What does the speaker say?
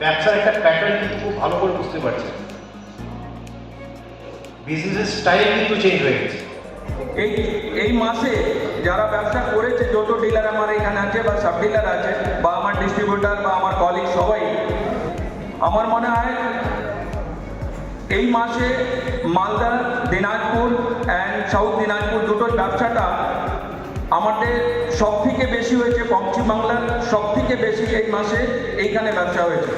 ব্যবসার একটা প্যাটার্ন কিন্তু খুব ভালো করে বুঝতে পারছেন বিজনেসের স্টাইল কিন্তু চেঞ্জ হয়ে গেছে। এই এই মাসে যারা ব্যবসা করেছে, যত ডিলার আমার এখানে আছে বা সাব ডিলার আছে বা আমার ডিস্ট্রিবিউটার বা আমার কলিগ সবাই, আমার মনে হয় এই মাসে মালদা, দিনাজপুর অ্যান্ড সাউথ দিনাজপুর দুটোর ব্যবসাটা আমাদের সব থেকে বেশি হয়েছে পশ্চিমবাংলার সব থেকে বেশি এই মাসে এইখানে ব্যবসা হয়েছে।